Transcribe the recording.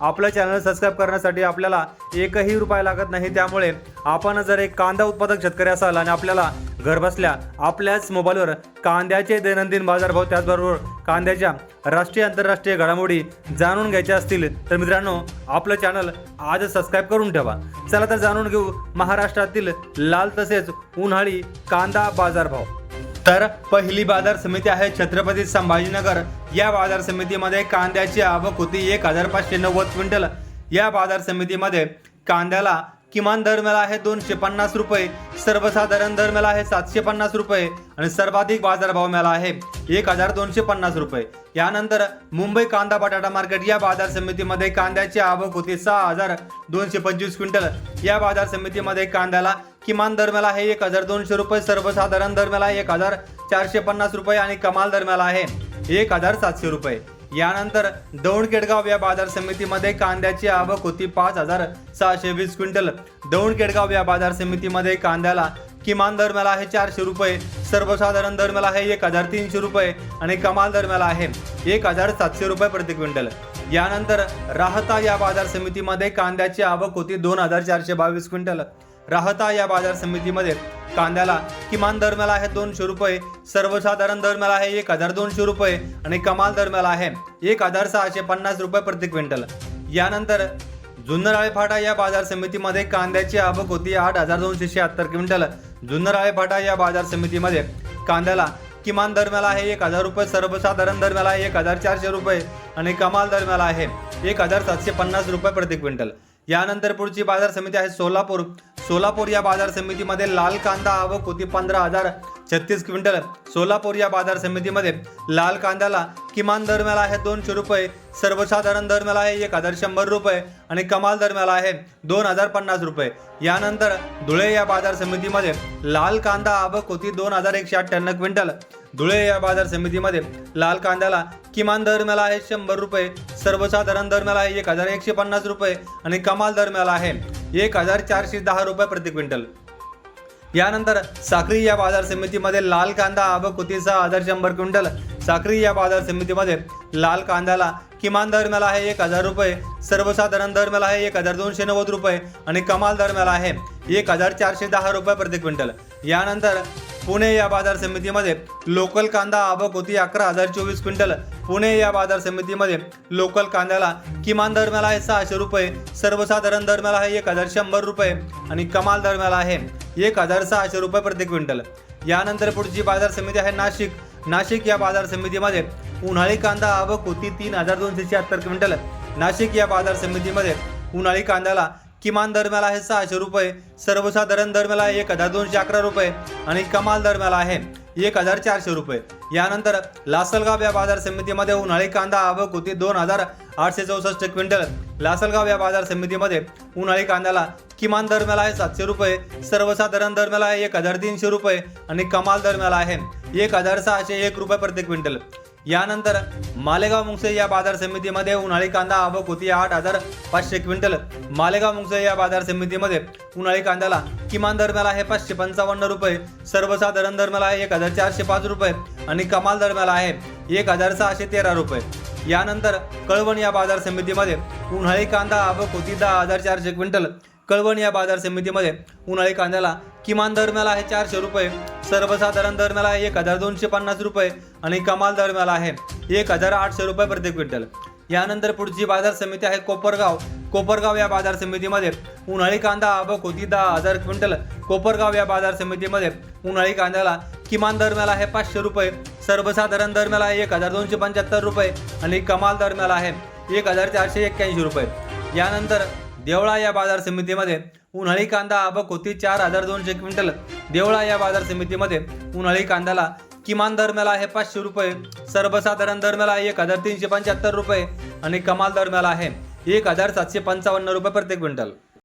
आपलं channel subscribe करण्यासाठी आपल्याला एकही रुपया लागत नाही. त्यामुळे आपण जर एक कांदा उत्पादक शेतकरी असाल आणि आपल्याला घरबसल्या आपल्याच मोबाईलवर कांद्याचे दैनंदिन बाजारभाव त्याचबरोबर कांद्याच्या राष्ट्रीय आंतरराष्ट्रीय घडामोडी जाणून घ्यायच्या असतील तर मित्रांनो आपलं चॅनल आज सबस्क्राईब करून ठेवा. चला तर जाणून घेऊ महाराष्ट्रातील लाल तसेच उन्हाळी कांदा बाजारभाव. तर पहिली बाजार समिती आहे छत्रपती संभाजीनगर. या बाजार समितीमध्ये कांद्याची आवक होती एक हजार पाचशे नव्वद क्विंटल. या बाजार समितीमध्ये कांद्याला किमान दर मिळाला आहे दोनशे पन्नास रुपये सर्वसाधारण दर मिळाला आहे सातशे पन्नास रुपये आणि सर्वाधिक बाजारभाव मिळाला आहे एक हजार दोनशे पन्नास रुपये. यानंतर मुंबई कांदा बटाटा मार्केट या बाजार समितीमध्ये कांद्याची आवक होती सहा हजार दोनशे पंचवीस क्विंटल. या बाजार समितीमध्ये कांद्याला किमान दरम्याला आहे एक हजार दोनशे रुपये सर्वसाधारण दरम्याला एक हजार चारशे पन्नास रुपये आणि कमाल दरम्याला आहे एक हजार सातशे रुपये. यानंतर दौंड केडगाव या बाजार समितीमध्ये कांद्याची आवक होती पाच हजार सहाशे वीस क्विंटल. दौंड केडगाव या बाजार समितीमध्ये कांद्याला किमान दरम्याला आहे चारशे रुपये सर्वसाधारण दरम्याला आहे एक हजार तीनशे रुपये आणि कमाल दरम्याला आहे एक हजार सातशे रुपये प्रति क्विंटल. यानंतर राहता या बाजार समितीमध्ये कांद्याची आवक होती दोन हजार चारशे बावीस क्विंटल. राहता या बाजार समितीमध्ये. कांद्याला किमान दर मिळाला आहे दोनशे रुपये सर्वसाधारण दर मिळाला आहे एक हजार दोनशे रुपये आणि कमाल दर मिळाला आहे एक हजार सहाशे पन्नास रुपये प्रति क्विंटल. यानंतर जुन्नराळे फाटा या बाजार समितीमध्ये कांद्याची आवक होती आठ हजार दोनशे शहात्तर क्विंटल. जुन्नराळे फाटा या बाजार समितीमध्ये कांद्याला किमान दर मिळाला आहे एक हजार रुपये सर्वसाधारण दर मिळाला आहे एक हजार चारशे रुपये आणि कमाल दर मिळाला आहे एक हजार सातशे पन्नास रुपये प्रति क्विंटल. यानंतर पुढची बाजार समिती आहे सोलापूर. सोलापूर या बाजार समितीमध्ये लाल कांदा आवक होती पंधरा हजार छत्तीस क्विंटल. सोलापूर या बाजार समितीमध्ये लाल कांद्याला किमान दर मिळाला आहे दोनशे रुपये सर्वसाधारण दर मिळाला आहे एक हजार शंभर रुपये आणि कमाल दर मिळाला आहे दोन हजार पन्नास रुपये. यानंतर धुळे या बाजार समितीमध्ये लाल कांदा आवक होती दोन हजार एकशे अठ्ठ्याण्णव क्विंटल. धुळे या बाजार समितीमध्ये लाल कांद्याला किमान दर मिळाला आहे शंभर रुपये सर्वसाधारण दर मिळाला आहे एक हजार एकशे पन्नास रुपये आणि कमाल दर मिळाला आहे एक हजार चारशे दहा रुपये प्रति क्विंटल. यानंतर साखरी या बाजार समितीमध्ये लाल कांदा आवक होती सहा हजार शंभर क्विंटल. साखरी या बाजार समितीमध्ये लाल कांद्याला किमान दर मिळाला आहे एक हजार रुपये सर्वसाधारण दर मिळाला आहे एक हजार दोनशे नव्वद रुपये आणि कमाल दर मिळाला आहे एक हजार चारशे दहा रुपये प्रति क्विंटल. यानंतर पुणे या बाजार समितीमध्ये लोकल कांदा आवक होती अकरा हजार चोवीस क्विंटल. पुणे या बाजार समितीमध्ये लोकल कांद्याला किमान दर मिळाला आहे सहाशे रुपये सर्वसाधारण दर मिळाला आहे एक हजार शंभर रुपये आणि कमाल दर मिळाला आहे एक हजार सहाशे रुपये प्रति क्विंटल. यानंतर पुढची बाजार समिती आहे नाशिक. नाशिक या बाजार समितीमध्ये उन्हाळी कांदा आवक होती तीन हजार दोनशे शहात्तर क्विंटल. नाशिक या बाजार समितीमध्ये उन्हाळी कांद्याला किमान दरम्याला आहे सहाशे रुपये सर्वसाधारण दरम्याला आहे एक हजार दोनशे अकरा रुपये आणि कमाल दरम्याला आहे एक हजार चारशे रुपये. यानंतर लासलगाव या बाजार समितीमध्ये उन्हाळी कांदा आवक होती दोन हजार आठशे चौसष्ट क्विंटल. लासलगाव या बाजार समितीमध्ये उन्हाळी कांद्याला किमान दरम्याला आहे सातशे रुपये सर्वसाधारण दरम्याला आहे एक हजार तीनशे रुपये आणि कमाल दरम्याला आहे एक हजार सहाशे एक रुपये प्रति क्विंटल. यानंतर मालेगाव मुंगसे या बाजार समितीमध्ये उन्हाळी कांदा आवक होती आठ हजार पाचशे क्विंटल. मालेगाव मुंगसे या बाजार समितीमध्ये उन्हाळी कांद्याला किमान दर मिळाला आहे पाचशे पंचावन्न रुपये सर्वसाधारण दर मिळाला आहे एक हजार चारशे पाच रुपये आणि कमाल दर मिळाला आहे एक हजार सहाशे तेरा रुपये. यानंतर कळवण या बाजार समितीमध्ये उन्हाळी कांदा आवक होती दहा हजार चारशे क्विंटल. कळवण या बाजार समितीमध्ये उन्हाळी कांद्याला किमान दर मिळाला आहे चारशे रुपये सर्वसाधारण दर मिळाला आहे एक हजार दोनशे पन्नास रुपये आणि कमाल दर मिळाला आहे एक हजार आठशे रुपये प्रति क्विंटल. यानंतर पुढची बाजार समिती आहे कोपरगाव. कोपरगाव या बाजार समितीमध्ये उन्हाळी कांदा आवक होती दहा हजार क्विंटल. कोपरगाव या बाजार समितीमध्ये उन्हाळी कांद्याला किमान दर मिळाला आहे पाचशे रुपये सर्वसाधारण दर मिळाला आहे एक हजार दोनशे पंच्याहत्तर रुपये आणि कमाल दर मिळाला आहे एक हजार चारशे एक्क्याऐंशी रुपये. यानंतर देवळा या बाजार समितीमध्ये उन्हाळी कांदा आवक होती चार हजार दोनशे क्विंटल. देवळा या बाजार समितीमध्ये उन्हाळी कांद्याला किमान दर मिळाला आहे पाचशे रुपये. सर्वसाधारण दर मिळाला आहे एक हजार तीनशे पंच्याहत्तर रुपये. आणि कमाल दर मिळाला आहे एक हजार सातशे पंचावन्न रुपये प्रति क्विंटल.